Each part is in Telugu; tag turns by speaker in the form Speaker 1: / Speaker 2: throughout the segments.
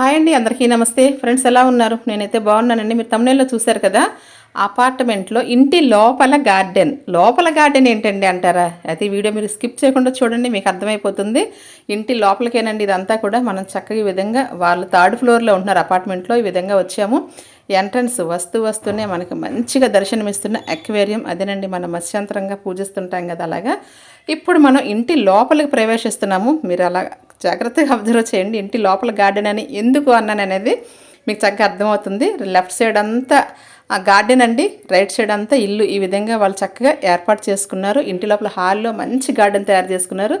Speaker 1: హాయ్ అండి అందరికీ నమస్తే. ఫ్రెండ్స్ ఎలా ఉన్నారు? నేనైతే బాగున్నానండి. మీరు తమిళలో చూశారు కదా అపార్ట్మెంట్లో ఇంటి లోపల గార్డెన్. లోపల గార్డెన్ ఏంటండి అంటారా? అయితే ఈ వీడియో మీరు స్కిప్ చేయకుండా చూడండి మీకు అర్థమైపోతుంది. ఇంటి లోపలికేనండి ఇదంతా కూడా మనం చక్కగా ఈ విధంగా వాళ్ళు థర్డ్ ఫ్లోర్లో ఉంటున్నారు అపార్ట్మెంట్లో ఈ విధంగా వచ్చాము. ఎంట్రన్స్ వస్తూ వస్తూనే మనకి మంచిగా దర్శనమిస్తున్న అక్వేరియం అదేనండి మనం మత్స్యాంతరంగా పూజిస్తుంటాం కదా అలాగా. ఇప్పుడు మనం ఇంటి లోపలికి ప్రవేశిస్తున్నాము. మీరు అలా జాగ్రత్తగా అబ్జర్వ్ చేయండి. ఇంటి లోపల గార్డెన్ అని ఎందుకు అన్నాను అనేది మీకు చక్కగా అర్థమవుతుంది. లెఫ్ట్ సైడ్ అంతా ఆ గార్డెన్ అండి. రైట్ సైడ్ అంతా ఇల్లు ఈ విధంగా వాళ్ళు చక్కగా ఏర్పాటు చేసుకున్నారు. ఇంటి లోపల హాల్లో మంచి గార్డెన్ తయారు చేసుకున్నారు.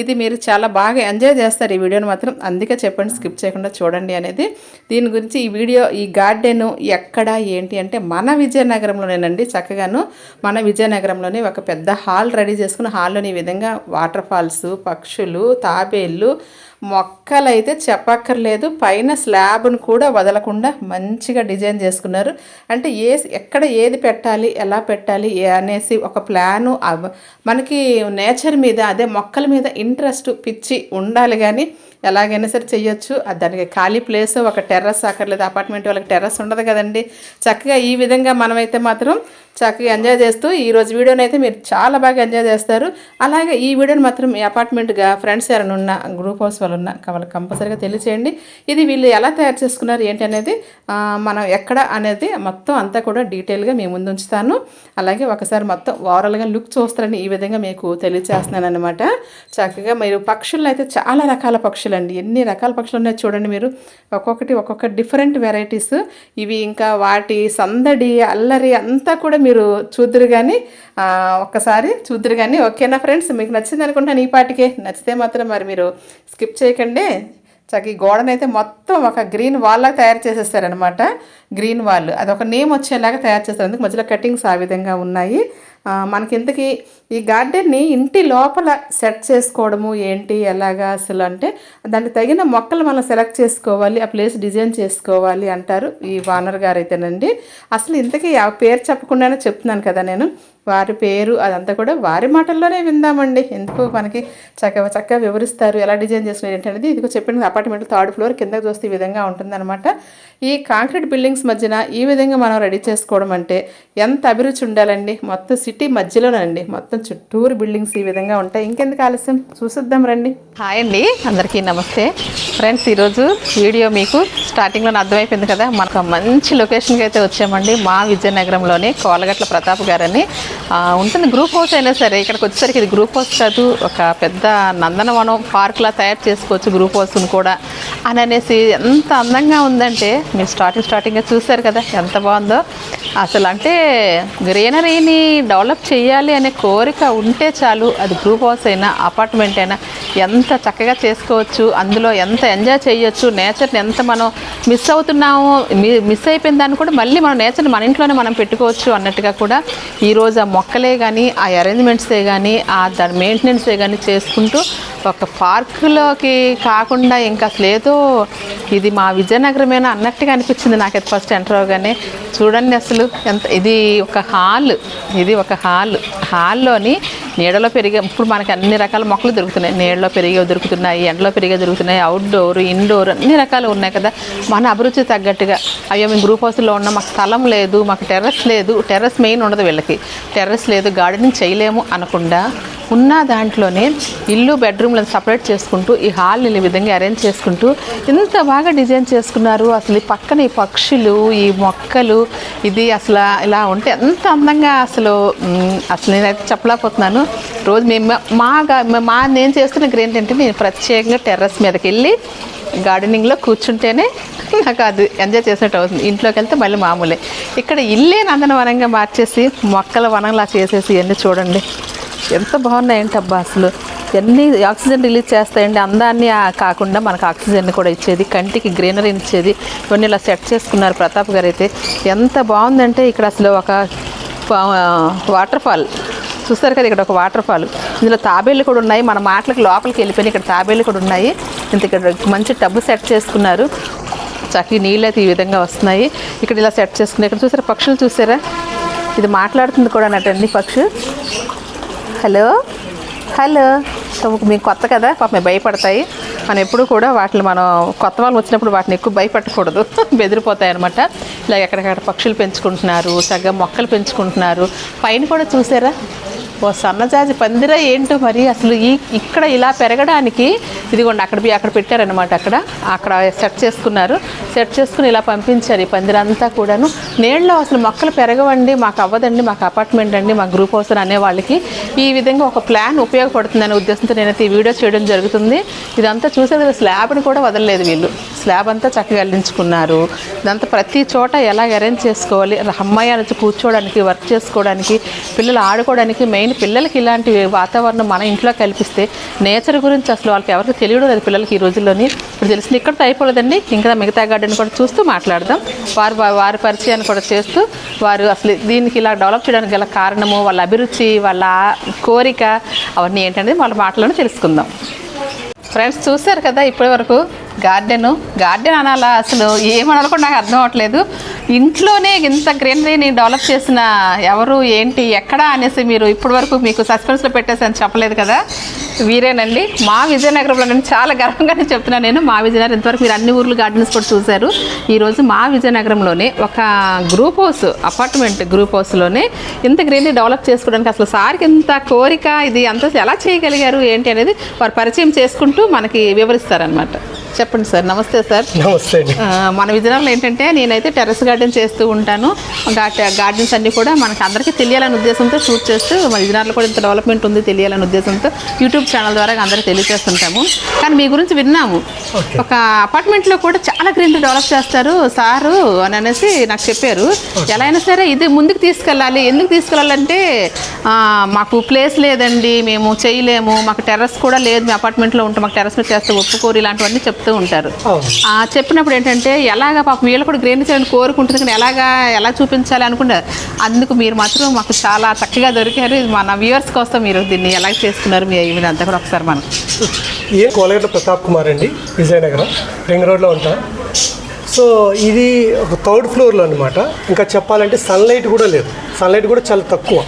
Speaker 1: ఇది మీరు చాలా బాగా ఎంజాయ్ చేస్తారు ఈ వీడియోని మాత్రం. అందుకే చెప్పండి స్కిప్ చేయకుండా చూడండి అనేది. దీని గురించి ఈ వీడియో ఈ గార్డెను ఎక్కడ ఏంటి అంటే మన విజయనగరంలోనేనండి చక్కగాను. మన విజయనగరంలోనే ఒక పెద్ద హాల్ రెడీ చేసుకుని హాల్లోని ఈ విధంగా వాటర్ ఫాల్స్ పక్షులు తాబేళ్ళు మొక్కలైతే చెప్పక్కర్లేదు. పైన స్లాబ్ను కూడా వదలకుండా మంచిగా డిజైన్ చేసుకున్నారు. అంటే ఏ ఎక్కడ ఏది పెట్టాలి ఎలా పెట్టాలి అనేసి ఒక ప్లాను అవ- మనకి నేచర్ మీద అదే మొక్కల మీద ఇంట్రెస్ట్ పిచ్చి ఉండాలి కానీ ఎలాగైనా సరే చేయొచ్చు దానికి ఖాళీ ప్లేస్ ఒక టెర్రస్ అక్కర్లేదు అపార్ట్మెంట్ వాళ్ళకి టెర్రస్ ఉండదు కదండి. చక్కగా ఈ విధంగా మనమైతే మాత్రం చక్కగా ఎంజాయ్ చేస్తూ ఈరోజు వీడియోని అయితే మీరు చాలా బాగా ఎంజాయ్ చేస్తారు. అలాగే ఈ వీడియోని మాత్రం మీ అపార్ట్మెంట్గా ఫ్రెండ్స్ ఎవరైనా ఉన్న గ్రూప్ హౌస్ వాళ్ళు ఉన్న వాళ్ళకి కంపల్సరీగా తెలియచేయండి. ఇది వీళ్ళు ఎలా తయారు చేసుకున్నారు ఏంటి అనేది మనం ఎక్కడ అనేది మొత్తం అంతా కూడా డీటెయిల్గా మీ ముందు ఉంచుతాను. అలాగే ఒకసారి మొత్తం ఓవరాల్గా లుక్ చూస్తారని ఈ విధంగా మీకు తెలియచేస్తున్నాను అనమాట చక్కగా మీరు పక్షులు అయితే చాలా రకాల పక్షులు పక్షులండి. ఎన్ని రకాల పక్షులు ఉన్నాయో చూడండి మీరు. ఒక్కొక్కటి ఒక్కొక్క డిఫరెంట్ వెరైటీస్. ఇవి ఇంకా వాటి సందడి అల్లరి అంతా కూడా మీరు చూద్దరు కానీ ఒక్కసారి చూద్దరు కానీ ఓకేనా ఫ్రెండ్స్? మీకు నచ్చింది అనుకుంటాను ఈ పాటికే. నచ్చితే మాత్రం మరి మీరు స్కిప్ చేయకండి. చక్క ఈ గోడనైతే మొత్తం ఒక గ్రీన్ వాల్ లాగా తయారు చేసేస్తారనమాట గ్రీన్ వాల్. అది ఒక నేమ్ వచ్చేలాగా తయారు చేస్తారు. అందుకు మధ్యలో కటింగ్స్ ఆ విధంగా ఉన్నాయి. మనకి ఇంతకీ ఈ గార్డెన్ని ఇంటి లోపల సెట్ చేసుకోవడము ఏంటి ఎలాగా అసలు అంటే దానికి తగిన మొక్కలు మనం సెలెక్ట్ చేసుకోవాలి ఆ ప్లేస్ డిజైన్ చేసుకోవాలి అంటారు ఈ వానర్ గారు అయితేనండి అసలు ఇంతకీ ఆ పేరు చెప్పకుండానే చెప్తున్నాను కదా నేను. వారి పేరు అదంతా కూడా వారి మాటల్లోనే విందామండి. ఎందుకు మనకి చక్కగా చక్కగా వివరిస్తారు. ఎలా డిజైన్ చేసుకున్నారు ఏంటనేది ఇదిగో చెప్పిన అపార్ట్మెంట్ థర్డ్ ఫ్లోర్ కిందకు చూస్తే ఈ విధంగా ఉంటుందన్నమాట. ఈ కాంక్రీట్ బిల్డింగ్స్ మధ్యన ఈ విధంగా మనం రెడీ చేసుకోవడం అంటే ఎంత అభిరుచి ఉండాలండి. మొత్తం సిటీ మధ్యలోనండి. మొత్తం చుట్టూరు బిల్డింగ్స్ ఈ విధంగా ఉంటాయి. ఇంకెందుకు ఆలస్యం? చూసిద్దాం రండి. హాయ్ అండి. అందరికీ నమస్తే. ఫ్రెండ్స్ ఈరోజు వీడియో మీకు స్టార్టింగ్లోనే అర్థమైపోయింది కదా. మనకు మంచి లొకేషన్కి అయితే వచ్చామండి. మా విజయనగరంలోనే కోలగట్ల ప్రతాప్ గారని ఉంటుంది గ్రూప్ హౌస్ అయినా సరే ఇక్కడికి వచ్చేసరికి ఇది గ్రూప్ హౌస్ కాదు ఒక పెద్ద నందనవనం పార్క్లా తయారు చేసుకోవచ్చు గ్రూప్ హౌస్ని కూడా. అని అనేసి ఎంత అందంగా ఉందంటే మీరు స్టార్టింగ్ స్టార్టింగ్గా చూశారు కదా ఎంత బాగుందో. అసలు అంటే గ్రీనరీని డెవలప్ చేయాలి అనే కోరిక ఉంటే చాలు అది గ్రూప్ హౌస్ అయినా అపార్ట్మెంట్ అయినా ఎంత చక్కగా చేసుకోవచ్చు అందులో ఎంత ఎంజాయ్ చేయొచ్చు నేచర్ని ఎంత మనం మిస్ అవుతున్నామో మిస్ అయిపోయిన దాన్ని కూడా మళ్ళీ మనం నేచర్ని మన ఇంట్లోనే మనం పెట్టుకోవచ్చు అన్నట్టుగా కూడా ఈరోజు ఆ మొక్కలే కానీ ఆ అరేంజ్మెంట్సే కానీ ఆ దాని మెయింటెనెన్సే కానీ చేసుకుంటూ ఒక పార్కులోకి కాకుండా ఇంకా అసలు ఏదో ఇది మా విజయనగరమేనా అన్నట్టుగా అనిపించింది నాకైతే ఫస్ట్ ఎంటర్ అవగానే. చూడండి అసలు ఎంత ఇది ఒక హాల్ ఇది ఒక హాల్. హాల్లోని నీడలో పెరిగే ఇప్పుడు మనకి అన్ని రకాల మొక్కలు దొరుకుతున్నాయి. నీడలో పెరిగే దొరుకుతున్నాయి ఎండలో పెరిగే దొరుకుతున్నాయి అవుట్డోర్ ఇండోర్ అన్ని రకాలు ఉన్నాయి కదా. మన అభిరుచి తగ్గట్టుగా అయ్యో మేము గ్రూప్ హౌస్లో ఉన్న మాకు స్థలం లేదు మాకు టెర్రస్ లేదు టెర్రస్ మెయిన్ ఉండదు వీళ్ళకి. టెర్రస్ లేదు గార్డెనింగ్ చేయలేము అనకుండా ఉన్న దాంట్లోనే ఇల్లు బెడ్రూమ్లను సపరేట్ చేసుకుంటూ ఈ హాల్ని ఈ విధంగా అరేంజ్ చేసుకుంటూ ఇంత బాగా డిజైన్ చేసుకున్నారు. అసలు ఈ పక్కన ఈ పక్షులు ఈ మొక్కలు ఇది అసలు ఇలా ఉంటే ఎంత అందంగా అసలు అసలు నేనైతే చెప్పలేకపోతున్నాను. రోజు మేము మాగా మా నేను చేస్తున్న గ్రీన్ ఏంటంటే నేను ప్రత్యేకంగా టెర్రస్ మీదకి వెళ్ళి గార్డెనింగ్లో కూర్చుంటేనే నాకు అది ఎంజాయ్ చేసినట్టు అవుతుంది. ఇంట్లోకి వెళ్తే మళ్ళీ మామూలే. ఇక్కడ ఇల్లే నందనవనంగా మార్చేసి మొక్కల వనంలా చేసేసి ఇవన్నీ చూడండి. ఎంత బాగున్నాయంటే అబ్బా అసలు. ఎన్ని ఆక్సిజన్ రిలీజ్ చేస్తాయండి. అందాన్ని కాకుండా మనకు ఆక్సిజన్ కూడా ఇచ్చేది కంటికి గ్రీనరీ ఇచ్చేది. ఇవన్నీ ఇలా సెట్ చేసుకున్నారు ప్రతాప్ గారు అయితే ఎంత బాగుందంటే ఇక్కడ అసలు ఒక వాటర్ ఫాల్ చూస్తారు కదా ఇక్కడ ఒక వాటర్ ఫాల్ ఇందులో తాబేళ్ళు కూడా ఉన్నాయి. మన మాటలకు లోపలికి వెళ్ళిపోయినాయి. ఇక్కడ తాబేళ్ళు కూడా ఉన్నాయి. ఇంత ఇక్కడ మంచి టబ్బు సెట్ చేసుకున్నారు. చక్కగా నీళ్ళు అయితే ఈ విధంగా వస్తున్నాయి. ఇక్కడ ఇలా సెట్ చేసుకున్నాయి ఇక్కడ చూసారా పక్షులు చూసారా? ఇది మాట్లాడుతుంది కూడా నటండి పక్షు హలో? హలో. సో మీకు కొత్త కదా? పాప భయపడతాయి. మనం ఎప్పుడు కూడా వాటిని మనం కొత్త వాళ్ళు వచ్చినప్పుడు వాటిని ఎక్కువ భయపెట్టకూడదు బెదిరిపోతాయి అనమాట ఇలా ఎక్కడికక్కడ పక్షులు పెంచుకుంటున్నారు సగం మొక్కలు పెంచుకుంటున్నారు. పైన కూడా చూసారా? ఓ సన్నజాజి పందిరా ఏంటో మరి? అసలు ఈ ఇక్కడ ఇలా పెరగడానికి ఇదిగోండి అక్కడ అక్కడ పెట్టారనమాట అక్కడ. అక్కడ సెట్ చేసుకున్నారు. సెట్ చేసుకుని ఇలా పంపించారు ఈ పందిరంతా కూడాను. నీళ్ళలో అసలు మొక్కలు పెరగవండి మాకు అవ్వదండి మాకు అపార్ట్మెంట్ అండి మా గ్రూప్ హౌస్ అనే వాళ్ళకి ఈ విధంగా ఒక ప్లాన్ ఉపయోగపడుతుందనే ఉద్దేశంతో నేనైతే ఈ వీడియో చేయడం జరుగుతుంది. ఇదంతా చూసే స్లాబ్ని కూడా వదలలేదు వీళ్ళు. స్లాబ్ అంతా చక్కగా అల్లించుకున్నారు ఇదంతా ప్రతి చోట ఎలా అరేంజ్ చేసుకోవాలి? అమ్మాయి నుంచి కూర్చోవడానికి వర్క్ చేసుకోవడానికి పిల్లలు ఆడుకోవడానికి మెయిన్ పిల్లలకి ఇలాంటి వాతావరణం మన ఇంట్లో కల్పిస్తే నేచర్ గురించి అసలు వాళ్ళకి ఎవరికి తెలియడం లేదు పిల్లలకి ఈ రోజుల్లోని. ఇప్పుడు తెలిసింది ఇక్కడ అయిపోలేదండి. ఇంకా మిగతా గార్డెన్ కూడా చూస్తూ మాట్లాడదాం. వారి వారి పరిచయాన్ని కూడా చేస్తూ వారు అసలు దీనికి ఇలా డెవలప్ చేయడానికి గల కారణము వాళ్ళ అభిరుచి వాళ్ళ కోరిక అవన్నీ ఏంటనేది వాళ్ళ మాటలను తెలుసుకుందాం. ఫ్రెండ్స్ చూశారు కదా ఇప్పటి వరకు గార్డెను. గార్డెన్ అనాలా? అసలు ఏమనాలో కూడా నాకు అర్థం అవ్వట్లేదు. ఇంట్లోనే ఇంత గ్రీనరీని డెవలప్ చేసిన ఎవరు ఏంటి ఎక్కడ అనేసి మీరు ఇప్పటి వరకు మీకు సస్పెన్స్లో పెట్టేసి చెప్పలేదు కదా? వీరేనండి. మా విజయనగరంలో నేను చాలా గర్వంగానే చెప్తున్నాను నేను. మా విజయనగరం ఇంతవరకు మీరు అన్ని ఊర్లు గార్డెన్స్ కూడా చూశారు. ఈరోజు మా విజయనగరంలోనే ఒక గ్రూప్ హౌస్ అపార్ట్మెంట్ గ్రూప్ హౌస్లోనే ఇంత గ్రీనరీ డెవలప్ చేసుకోవడానికి అసలు సార్కి ఇంత కోరిక ఇది అంత ఎలా చేయగలిగారు ఏంటి అనేది వారు పరిచయం చేసుకుంటూ మనకి వివరిస్తారనమాట చెప్పండి సార్ నమస్తే సార్.
Speaker 2: నమస్తే
Speaker 1: మన విజయనగరంలో ఏంటంటే నేనైతే టెర్రస్ గార్డెన్ చేస్తూ ఉంటాను. గార్డెన్స్ అన్నీ కూడా మనకి అందరికీ తెలియాలనే ఉద్దేశంతో షూట్ చేస్తూ మన విజయనగరంలో కూడా ఇంత డెవలప్మెంట్ ఉంది తెలియాలనే ఉద్దేశంతో యూట్యూబ్ ఛానల్ ద్వారా అందరికీ తెలియజేస్తుంటాము. కానీ మీ గురించి విన్నాము. ఒక అపార్ట్మెంట్లో కూడా చాలా గ్రీన్ డెవలప్ చేస్తారు. సారు అని అనేసి నాకు చెప్పారు. ఎలా అయినా సరే ఇది ముందుకు తీసుకెళ్ళాలి. ఎందుకు తీసుకెళ్ళాలంటే మాకు ప్లేస్ లేదండి. మేము చేయలేము. మాకు టెర్రస్ కూడా లేదు. మీ అపార్ట్మెంట్లో ఉంటాం మాకు టెర్రస్ మీద చేస్తే ఒప్పుకోరు. ఇలాంటివన్నీ చెప్తూ ఉంటారు. చెప్పినప్పుడు ఏంటంటే ఎలాగ పాపం వీళ్ళు కూడా గ్రీన్ చేయాలని కోరుకుంటుంది కానీ ఎలాగా ఎలా చూపించాలి అనుకుంటారు అందుకు మీరు మాత్రం మాకు చాలా చక్కగా దొరికారు. మన వ్యూవర్స్ కోసం మీరు దీన్ని ఎలా చేసుకున్నారు మీ ఇవి అంతా కూడా ఒకసారి మనం.
Speaker 2: ఏ కోలగడ్డ ప్రతాప్ కుమార్ అండి? విజయనగరం. రింగ్ రోడ్లో ఉంటా. సో ఇది ఒక థర్డ్ ఫ్లోర్లో అనమాట ఇంకా చెప్పాలంటే సన్లైట్ కూడా లేదు. సన్లైట్ కూడా చాలా తక్కువ.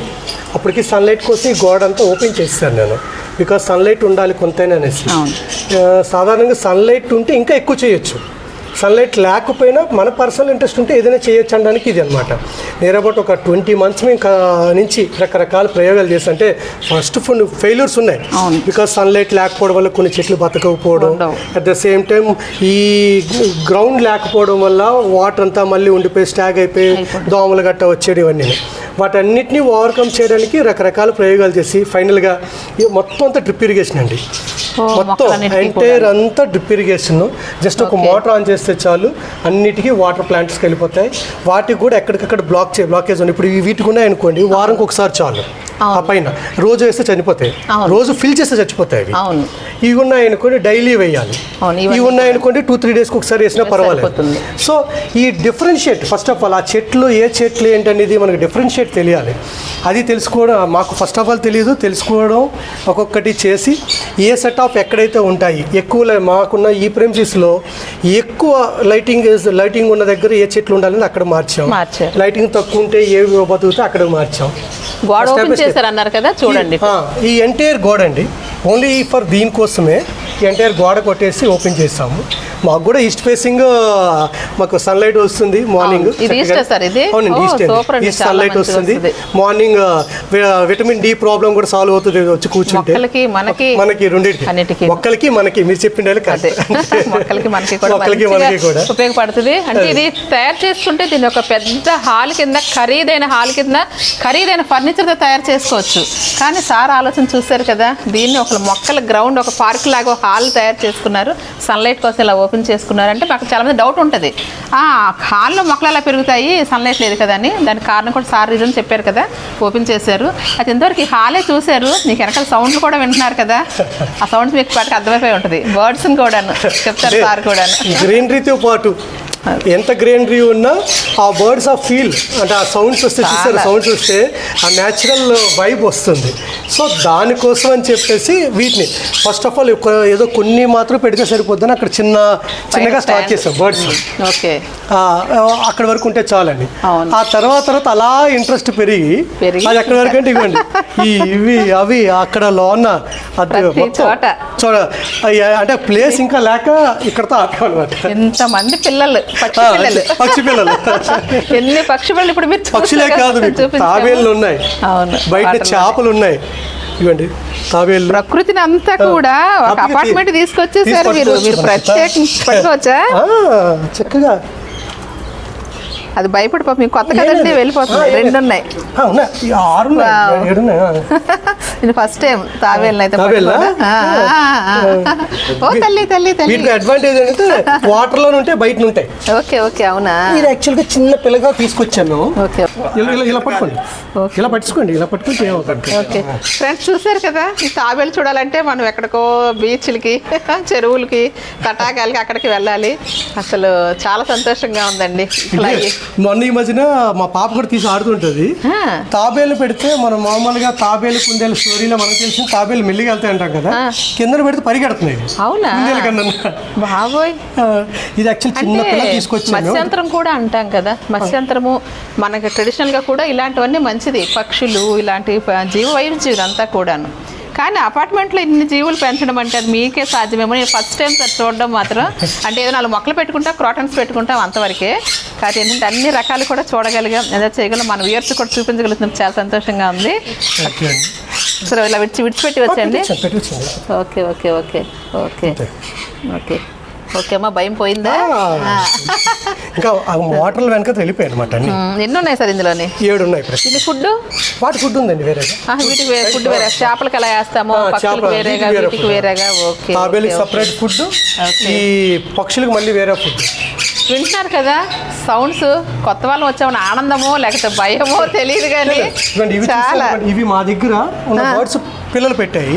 Speaker 2: అప్పటికి సన్లైట్ కోసం ఈ గోడ అంతా ఓపెన్ చేస్తాను నేను. బికాస్ సన్లైట్ ఉండాలి కొంతైనా అనేసి. సాధారణంగా సన్లైట్ ఉంటే ఇంకా ఎక్కువ చేయొచ్చు. సన్లైట్ లేకపోయినా మన పర్సనల్ ఇంట్రెస్ట్ ఉంటే ఏదైనా చేయొచ్చు అనడానికి ఇది అనమాట నేర్ అబౌట్ ఒక ట్వంటీ మంత్స్ మేము నుంచి రకరకాల ప్రయోగాలు చేస్తాం అంటే ఫస్ట్ ఫుల్ ఫెయిల్యూర్స్ ఉన్నాయి. బికాస్ సన్లైట్ లేకపోవడం వల్ల కొన్ని చెట్లు బతకకపోవడం. అట్ ద సేమ్ టైం ఈ గ్రౌండ్ లేకపోవడం వల్ల వాటర్ అంతా మళ్ళీ ఉండిపోయి స్టాగ్ అయిపోయి. దోమలు గట్ట వచ్చేది ఇవన్నీ వాటన్నిటిని ఓవర్కమ్ చేయడానికి రకరకాల ప్రయోగాలు చేసి ఫైనల్గా మొత్తం అంతా డ్రిప్ ఇరిగేషన్ అండి మొత్తం ఎంటైర్ అంతా డ్రిప్ ఇరిగేషన్. జస్ట్ ఒక మోటార్ ఆన్ చేస్తే చాలు. అన్నిటికీ వాటర్ ప్లాంట్స్కి వెళ్ళిపోతాయి. వాటికి కూడా ఎక్కడికక్కడ బ్లాక్ చే బ్లాకేజ్ ఉంది ఇప్పుడు వీటికి ఉన్నాయి అనుకోండి వారంకి ఒకసారి చాలు. ఆ పైన. రోజు వేస్తే చనిపోతాయి. రోజు ఫిల్ చేస్తే చచ్చిపోతాయి అవి. ఇవి ఉన్నాయి అనుకోండి డైలీ వేయాలి ఇవి ఉన్నాయి అనుకోండి టూ త్రీ డేస్కి ఒకసారి వేసినా పర్వాలేదు. సో ఈ డిఫరెన్షియేట్ ఫస్ట్ ఆఫ్ ఆల్ ఆ చెట్లు ఏ చెట్లు ఏంటనేది మనకు డిఫరెన్షియేట్ తెలియాలి. అది తెలుసుకోవడం మాకు ఫస్ట్ ఆఫ్ ఆల్ తెలియదు తెలుసుకోవడం ఒక్కొక్కటి చేసి ఏ సెట్ ఆఫ్ ఎక్కడైతే ఉంటాయి ఎక్కువ మాకున్న ఈ ప్రెమిసెస్లో ఎక్కువ లైటింగ్ లైటింగ్ ఉన్న దగ్గర ఏ చెట్లు ఉండాలని అక్కడ మార్చాం. లైటింగ్ తక్కువ ఉంటే ఏ బతుకుతే అక్కడ మార్చాం.
Speaker 1: చేశారు అన్నారు కదా చూడండి.
Speaker 2: ఈ- ఎంటైర్ గోడ అండి ఓన్లీ ఫర్ దీనికోసమే ఎంటైర్ గోడ కొట్టేసి ఓపెన్ చేసాము మాకు కూడా ఈస్ట్ ఫేసింగ్ మాకు సన్లైట్ వస్తుంది మార్నింగ్
Speaker 1: అవును. ఇది ఈస్టే సార్ ఇది?
Speaker 2: అవునండి ఈస్ట్. ఈస్ట్ సన్లైట్ వస్తుంది. మార్నింగ్ విటమిన్ డి ప్రాబ్లం కూడా సాల్వ్ అవుతుంది వచ్చి కూర్చుంటే.
Speaker 1: మనకి,
Speaker 2: మనకి రెండింటికి. మొక్కలకి మనకి. మీరు చెప్పిండే
Speaker 1: అదే. మొక్కలకి మనకి కూడా ఉపయోగపడుతుంది. అంటే ఇది తయారు చేసుకుంటే దీన్ని ఒక పెద్ద హాల్ కింద ఖరీదైన హాల్ కింద ఖరీదైన ఫర్నిచర్తో తయారు చేసుకోవచ్చు. కానీ సార్ ఆలోచన చూశారు కదా దీన్ని ఒక మొక్కల గ్రౌండ్ ఒక పార్క్ లాగా హాల్ తయారు చేసుకున్నారు. సన్లైట్ కోసం ఇలా ఓపెన్ చేసుకున్నారు అంటే మాకు చాలా మంది డౌట్ ఉంటుంది. ఆ హాల్లో మొక్కలు ఎలా పెరుగుతాయి సన్లైట్ లేదు కదా అని. దానికి కారణం కూడా సార్ రీజన్ చెప్పారు కదా ఓపెన్ చేశారు. అది ఇంతవరకు ఈ హాలే చూశారు నీకు వెనకాల సౌండ్లు కూడా వింటున్నారు కదా. ఆ సౌండ్స్ మీకు పాటికి అర్థమైపోయి ఉంటుంది. బర్డ్స్ని కూడాను చెప్తారు సార్ కూడాను.
Speaker 2: గ్రీనరీతో పాటు ఎంత గ్రీనరీ ఉన్నా ఆ బర్డ్స్ ఆఫ్ ఫీల్ అంటే ఆ సౌండ్స్ వస్తే చూస్తారు
Speaker 1: చాలా.
Speaker 2: సౌండ్స్ వస్తే ఆ న్యాచురల్ వైబ్ వస్తుంది సో దానికోసం అని చెప్పేసి వీటిని ఫస్ట్ ఆఫ్ ఆల్ ఏదో కొన్ని మాత్రం పెడితే సరిపోద్దని అక్కడ చిన్న చిన్నగా స్టార్ట్. చేసాం బర్డ్స్ అక్కడ వరకు ఉంటే చాలండి. ఆ తర్వాత తర్వాత అలా ఇంట్రెస్ట్ పెరిగి. అది అక్కడ వరకు అంటే ఇవ్వండి ఈ ఇవి అవి అక్కడ లోన అది మొత్తం. చూడ అంటే ప్లేస్ ఇంకా లేక ఇక్కడతో ఆపాం అనమాట
Speaker 1: ఎంతమంది పిల్లలు పక్షి పిల్లలు
Speaker 2: అంతే, పక్షి పిల్లలు
Speaker 1: ఎన్ని పక్షి పిల్లలు ఇప్పుడు మీరు
Speaker 2: పక్షులే కాదు. తాబేళ్ళు ఉన్నాయి.
Speaker 1: అవును
Speaker 2: బయట. చేపలు ఉన్నాయి. ఇవ్వండి. తాబేళ్ళు.
Speaker 1: ప్రకృతిని అంతా కూడా ఒక అపార్ట్మెంట్ తీసుకొచ్చేసారు మీరు మీరు
Speaker 2: మనకి.
Speaker 1: ప్రత్యేక పట్టుకోవచ్చా?
Speaker 2: ఆ, చక్కగా.
Speaker 1: అది భయపడి పాపం కొత్త కదండి. వెళ్ళిపోతుంది రెండు ఉన్నాయి. ఇది ఫస్ట్ టైం తావేళ్ళని అయితే. ఓ తల్లి తల్లి తల్లి.
Speaker 2: అడ్వాంటేజ్ ఏంటంటే వాటర్లోనే ఉంటాయి బయట ఉంటాయి.
Speaker 1: ఓకే ఓకే అవునా?
Speaker 2: ఇది యాక్చువల్గా చిన్న పిల్లగా తీసుకొచ్చాను.
Speaker 1: ఓకే
Speaker 2: ఇలా పట్టుకోండి.
Speaker 1: Okay.
Speaker 2: ఇలా పట్టుకోండి ఇలా పట్టుకుంటే ఏమవుతుంది?
Speaker 1: ఓకే. ఫ్రెండ్స్ చూసారు కదా? ఈ తాబేలు చూడాలంటే మనం ఎక్కడికో బీచ్లకి చెరువులకి తటాకాలకి అక్కడికి వెళ్ళాలి. అసలు చాలా సంతోషంగా ఉందండి. ఇట్లా
Speaker 2: ఇది మొన్న ఈ మధ్యన మా పాప కూడా తీసి ఆడుతుంటది. తాబేలు పెడితే మనం మామూలుగా తాబేలు కుందేలు స్టోరీలో మనకు తెలిసిన తాబేలు మెల్లిగా వెళ్తాయి అంటాం కదా. కింద పెడితే పరిగెడుతున్నాయి.
Speaker 1: అవునా?
Speaker 2: కుందేలు కన్నా.
Speaker 1: బాబోయ్.
Speaker 2: ఇది యాక్చువల్ చిన్న పిల్ల తీసుకొచ్చాను.
Speaker 1: మత్స్యంతరం కూడా అంటాం కదా. మత్స్యంతరము మనకి ట్రెడిషనల్గా కూడా ఇలాంటివన్నీ మంచిది. పక్షులు ఇలాంటి జీవ వైవిధ్యం అంతా కూడాను. కానీ అపార్ట్మెంట్లో ఇన్ని జీవులు పెంచడం అంటే అది మీకే సాధ్యమేమో. నేను ఫస్ట్ టైం సార్ చూడడం మాత్రం. అంటే ఏదో నాలుగు మొక్కలు పెట్టుకుంటాం క్రాటన్స్ పెట్టుకుంటాం అంతవరకే. కానీ ఏంటంటే అన్ని రకాలు కూడా చూడగలిగాం. ఏదో చేయగలం. మన వ్యూయర్స్ కూడా చూపించగలుగుతున్నాం. చాలా సంతోషంగా ఉంది. సరే ఇలా విడిచి విడిచిపెట్టి వచ్చండి. Okay okay okay okay. Okay. Okay అమ్మా భయం పోయిందా.
Speaker 2: ఇంకా ఆ మోటార్ల వెనక వెళ్ళిపోయాయి అనమాట అన్ని.
Speaker 1: ఎన్ని ఉన్నాయి సార్ ఇందులోని?
Speaker 2: ఏడు ఉన్నాయి
Speaker 1: ఇది ఫుడ్
Speaker 2: వాటి ఫుడ్ ఉందండి వేరే
Speaker 1: వీటికి వేరే ఫుడ్ వేరే. చేపలకి ఎలా వేస్తామో?
Speaker 2: ఆ,
Speaker 1: పక్షులకు
Speaker 2: చేప,
Speaker 1: వేరేగా
Speaker 2: వీటికి.
Speaker 1: వేరేగా? ఓకే
Speaker 2: తాబేలుకి సపరేట్ ఫుడ్. ఈ పక్షులకు మళ్ళీ వేరే ఫుడ్.
Speaker 1: వింటున్నారు కదా? సౌండ్స్ కొత్త వాళ్ళు వచ్చామని ఆనందమో లేకపోతే భయమో తెలియదు కానీ చాలా.
Speaker 2: ఇవి మా దగ్గర
Speaker 1: ఆ.
Speaker 2: బర్డ్స్ పిల్లలు పెట్టాయి.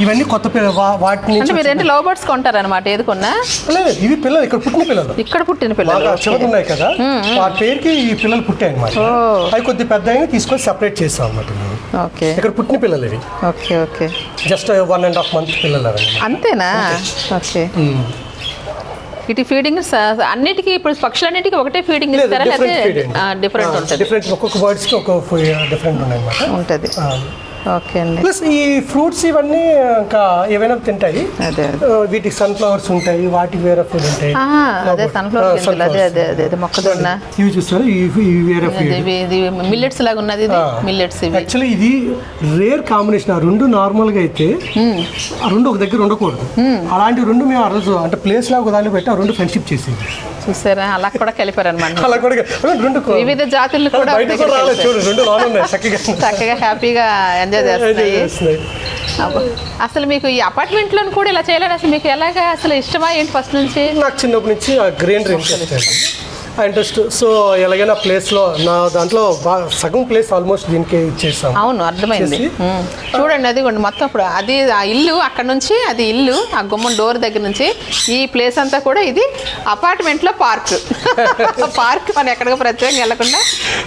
Speaker 2: ఇవన్నీ కొత్త పిల్లలు వా- వాటి
Speaker 1: అంటే
Speaker 2: నుంచి
Speaker 1: మీరు ఏంటి లవ్ బర్డ్స్ కొంటారనమాట ఏది కొన్నా?
Speaker 2: లేదు ఇవి పిల్లలు ఇక్కడ పుట్టిన పిల్లలు.
Speaker 1: ఇక్కడ పుట్టిన పిల్లలు.
Speaker 2: చివరి ఉన్నాయి కదా. వాటి పేరుకి ఈ పిల్లలు పుట్టాయి అనమాట. అవి కొద్ది పెద్ద అయినా తీసుకొని సెపరేట్ చేస్తాం అన్నమాట మేము.
Speaker 1: ఓకే.
Speaker 2: ఇక్కడ పుట్టిన పిల్లలు ఇవి.
Speaker 1: Okay okay.
Speaker 2: Just one and half month పిల్లలు
Speaker 1: అంతేనా? ఓకే. ఇటు ఫీడింగ్ అన్నిటికీ ఇప్పుడు పక్షులన్నిటికీ ఒకటే ఫీడింగ్ ఇస్తారా?
Speaker 2: డిఫరెంట్ ఫీడ్
Speaker 1: లేకపోతే డిఫరెంట్ ఉంటుంది.
Speaker 2: డిఫరెంట్ ఒక్కొక్క బర్డ్స్కి ఒక్కొక్క డిఫరెంట్ అనమాట
Speaker 1: ఉంటుంది. ఓకే అండి.
Speaker 2: ప్లస్ ఈ ఫ్రూట్స్ ఇవన్నీ ఇంకా ఏవైనా తింటాయి.
Speaker 1: అదే
Speaker 2: వీటికి సన్ఫ్లవర్స్ ఉంటాయి వాటికి వేరే ఫుడ్ ఉంటాయి.
Speaker 1: అదే సన్ఫ్లవర్ గింజలు అదే అదే అదే అదే మొక్కజొన్న.
Speaker 2: ఇవి చూస్తారు? ఇవి వేరే ఫీడ్
Speaker 1: ఇది మిల్లెట్స్ లాగా ఉన్నది ఇది? మిల్లెట్స్ ఇవి.
Speaker 2: యాక్చువల్లీ ఇది రేర్ కాంబినేషన్ ఆ రెండు నార్మల్గా అయితే ఆ రెండు ఒక దగ్గర ఉండకూడదు. అలాంటి రెండు మేము ఆ రోజు అంటే ప్లేస్ లాగా దాన్ని పెట్టి ఆ రెండు ఫ్రెండ్షిప్ చేసింది.
Speaker 1: చూసారా? అలా కూడా కలిపారనమాట
Speaker 2: అలా కూడా రెండు
Speaker 1: వివిధ జాతులు కూడా
Speaker 2: చక్కగా
Speaker 1: హ్యాపీగా ఎంజాయ్ చేస్తున్నాయి. అసలు మీకు ఈ అపార్ట్మెంట్లో కూడా ఇలా చేయాలని అసలు మీకు ఎలాగా అసలు ఇష్టమా ఏంటి ఫస్ట్ నుంచి?
Speaker 2: నాకు చిన్నప్పటి నుంచి ఆ గ్రీనరీ ఇంట్రెస్ట్ సో ఎలాగైనా ప్లేస్లో నా దాంట్లో సగం ప్లేస్ ఆల్మోస్ట్ దీనికి ఇచ్చేసాం
Speaker 1: అవును అర్థమైంది. చూడండి అది కూడా మొత్తం ఇప్పుడు అది ఆ ఇల్లు అక్కడ నుంచి అది ఇల్లు ఆ గుమ్మం డోర్ దగ్గర నుంచి ఈ ప్లేస్ అంతా కూడా ఇది అపార్ట్మెంట్లో పార్క్ పార్క్ మనం ఎక్కడికో ప్రత్యేకంగా వెళ్ళకుండా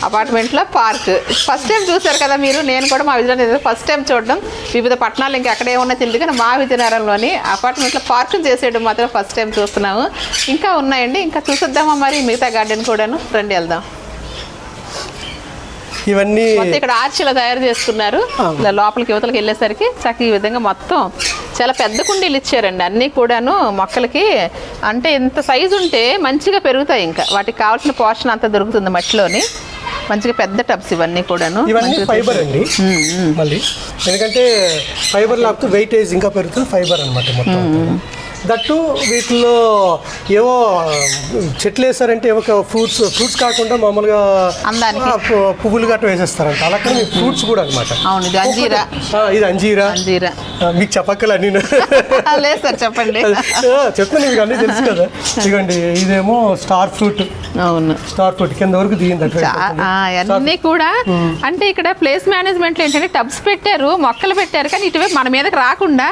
Speaker 1: అపార్ట్మెంట్లో పార్క్ ఫస్ట్ టైం చూసారు కదా మీరు నేను కూడా మా విజయనగరం ఫస్ట్ టైం చూడడం. వివిధ పట్టణాలు ఇంకా ఎక్కడ ఏమన్నా తెలియదు కానీ మా విజయనగరంలోని అపార్ట్మెంట్లో పార్క్ చేసేయడం మాత్రం ఫస్ట్ టైం చూస్తున్నాము. ఇంకా ఉన్నాయండి ఇంకా చూసొద్దామా మరి మిగతా గార్డెన్ కూడాను. రండి వెళ్దాం.
Speaker 2: ఇవన్నీ
Speaker 1: ఇక్కడ ఆర్చిలా తయారు చేసుకున్నారు. ఇలా లోపలికి యువతలకి వెళ్ళేసరికి చక్కగా ఈ విధంగా మొత్తం చాలా పెద్ద కుండీలు ఇచ్చారండి. అన్నీ కూడాను మొక్కలకి అంటే ఇంత సైజు ఉంటే మంచిగా పెరుగుతాయి ఇంకా. వాటికి కావాల్సిన పోషణ అంతా దొరుకుతుంది మట్టిలోని. మంచిగా పెద్ద టబ్స్ ఇవన్నీ కూడాను.
Speaker 2: ఇవన్నీ ఫైబర్ అండి. మళ్ళీ. ఎందుకంటే ఫైబర్ లేకపోతే వెయిటేజ్ ఇంకా పెరుగుతుంది ఫైబర్ అనమాట మొత్తం. దట్టు వీటిలో ఏవో చెట్లు వేసారంటే ఏవో ఫ్రూట్స్ ఫ్రూట్స్ కాకుండా మామూలుగా పువ్వులు గట్రా వేసేస్తారంట. అలా కానీ ఫ్రూట్స్ కూడా అనమాట
Speaker 1: అవును ఇది అంజీరా.
Speaker 2: ఇది అంజీరా.
Speaker 1: అంజీరా.
Speaker 2: ఆ, మీకు చెప్పక్కల అన్ని
Speaker 1: లేదు సార్ చెప్పండి.
Speaker 2: చెప్తాను మీకు అన్నీ తెలుసు కదా. ఇదిగోండి ఇదేమో స్టార్ ఫ్రూట్.
Speaker 1: అవును.
Speaker 2: స్టార్ ఫ్రూట్ కింద వరకు దిగింది
Speaker 1: అన్నీ కూడా అంటే ఇక్కడ ప్లేస్ మేనేజ్మెంట్ ఏంటంటే టబ్స్ పెట్టారు మొక్కలు పెట్టారు కానీ ఇటువైపు మన మీదకి రాకుండా